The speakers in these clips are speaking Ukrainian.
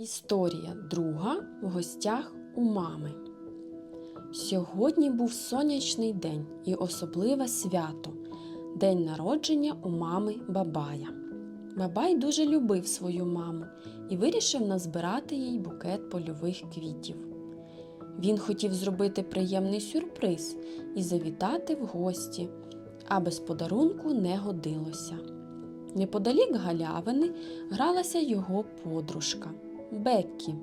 Історія друга в гостях у мами. Сьогодні був сонячний день і особливе свято день народження у мами Бабая. Бабай дуже любив свою маму і вирішив назбирати їй букет польових квітів. Він хотів зробити приємний сюрприз і завітати в гості, а без подарунку не годилося. Неподалік галявини гралася його подружка Беккі.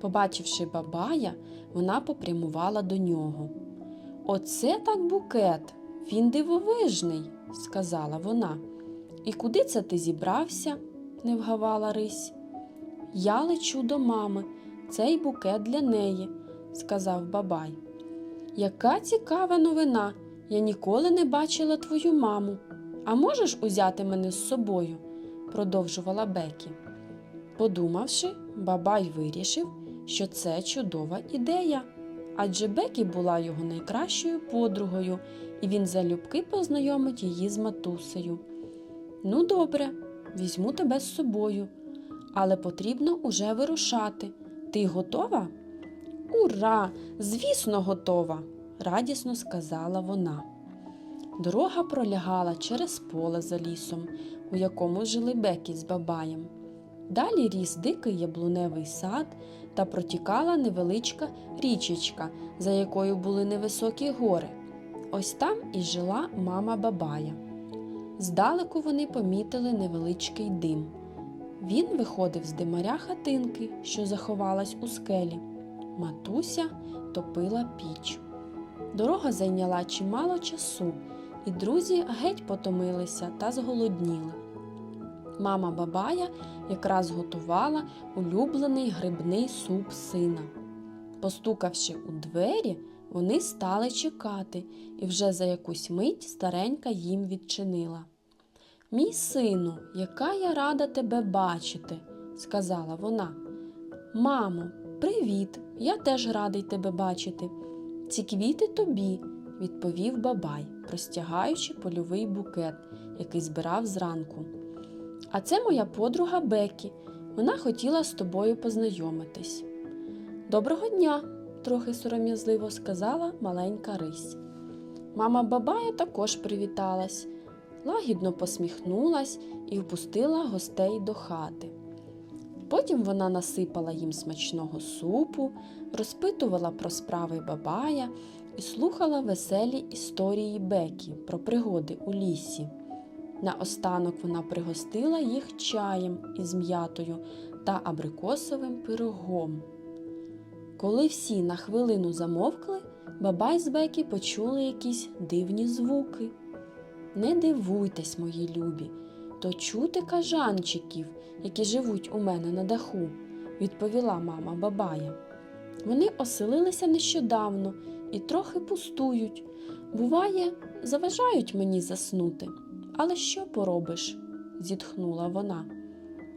Побачивши бабая, вона попрямувала до нього. Оце так букет, він дивовижний, сказала вона. І куди це ти зібрався? не вгавала Рись. Я лечу до мами, цей букет для неї, сказав бабай. Яка цікава новина! Я ніколи не бачила твою маму. А можеш узяти мене з собою? продовжувала Бекі. Подумавши, бабай вирішив, що це чудова ідея, адже Бекі була його найкращою подругою, і він залюбки познайомить її з матусею. Ну, добре, візьму тебе з собою, але потрібно уже вирушати. Ти готова? Ура! Звісно, готова, радісно сказала вона. Дорога пролягала через поле за лісом, у якому жили Бекі з бабаєм. Далі ріс дикий яблуневий сад та протікала невеличка річечка, за якою були невисокі гори. Ось там і жила мама бабая. Здалеку вони помітили невеличкий дим. Він виходив з димаря хатинки, що заховалась у скелі. Матуся топила піч. Дорога зайняла чимало часу, і друзі геть потомилися та зголодніли. Мама бабая якраз готувала улюблений грибний суп сина. Постукавши у двері, вони стали чекати, і вже за якусь мить старенька їм відчинила. Мій сину, яка я рада тебе бачити, сказала вона. Мамо, привіт, я теж радий тебе бачити. Ці квіти тобі, відповів бабай, простягаючи польовий букет, який збирав зранку. А це моя подруга Бекі. Вона хотіла з тобою познайомитись. Доброго дня, трохи сором'язливо сказала маленька Рись. Мама Бабая також привіталась, лагідно посміхнулась і впустила гостей до хати. Потім вона насипала їм смачного супу, розпитувала про справи Бабая і слухала веселі історії Бекі про пригоди у лісі. Наостанок вона пригостила їх чаєм із м'ятою та абрикосовим пирогом. Коли всі на хвилину замовкли, бабай з Бекі почули якісь дивні звуки. Не дивуйтесь, мої любі, то чути кажанчиків, які живуть у мене на даху, відповіла мама бабая. Вони оселилися нещодавно і трохи пустують. Буває, заважають мені заснути. Але що поробиш? зітхнула вона.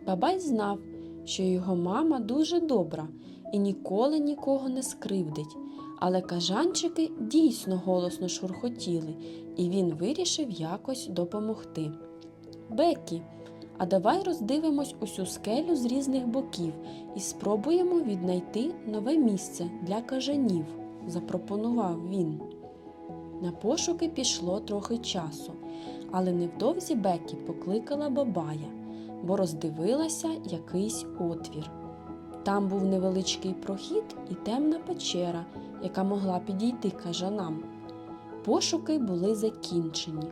Бабай знав, що його мама дуже добра і ніколи нікого не скривдить, але кажанчики дійсно голосно шурхотіли, і він вирішив якось допомогти. Бекі, а давай роздивимось усю скелю з різних боків і спробуємо віднайти нове місце для кажанів, запропонував він. На пошуки пішло трохи часу, але невдовзі Бекі покликала бабая, бо роздивилася якийсь отвір. Там був невеличкий прохід і темна печера, яка могла підійти кажанам. Пошуки були закінчені.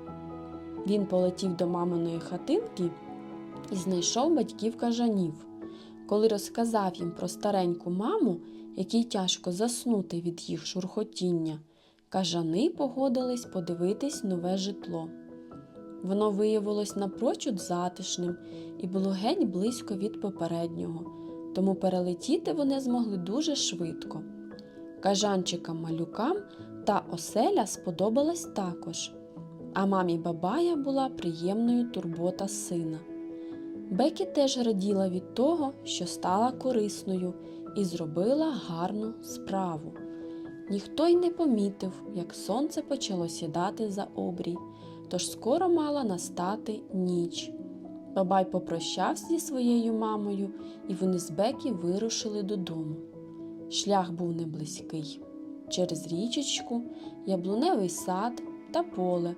Він полетів до маминої хатинки і знайшов батьків кажанів. Коли розказав їм про стареньку маму, якій тяжко заснути від їх шурхотіння, кажани погодились подивитись нове житло. Воно виявилось напрочуд затишним і було геть близько від попереднього, тому перелетіти вони змогли дуже швидко. Кажанчикам малюкам та оселя сподобалась також, а мамі Бабая була приємною турбота сина. Бекі теж раділа від того, що стала корисною і зробила гарну справу. Ніхто й не помітив, як сонце почало сідати за обрій, тож скоро мала настати ніч. Бабай попрощався зі своєю мамою, і вони з Бекі вирушили додому. Шлях був не близький. Через річечку, яблуневий сад та поле,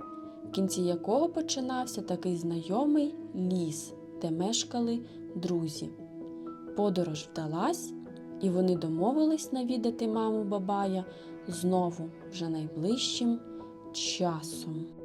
в кінці якого починався такий знайомий ліс, де мешкали друзі. Подорож вдалась, і вони домовились навідати маму Бабая знову вже найближчим часом.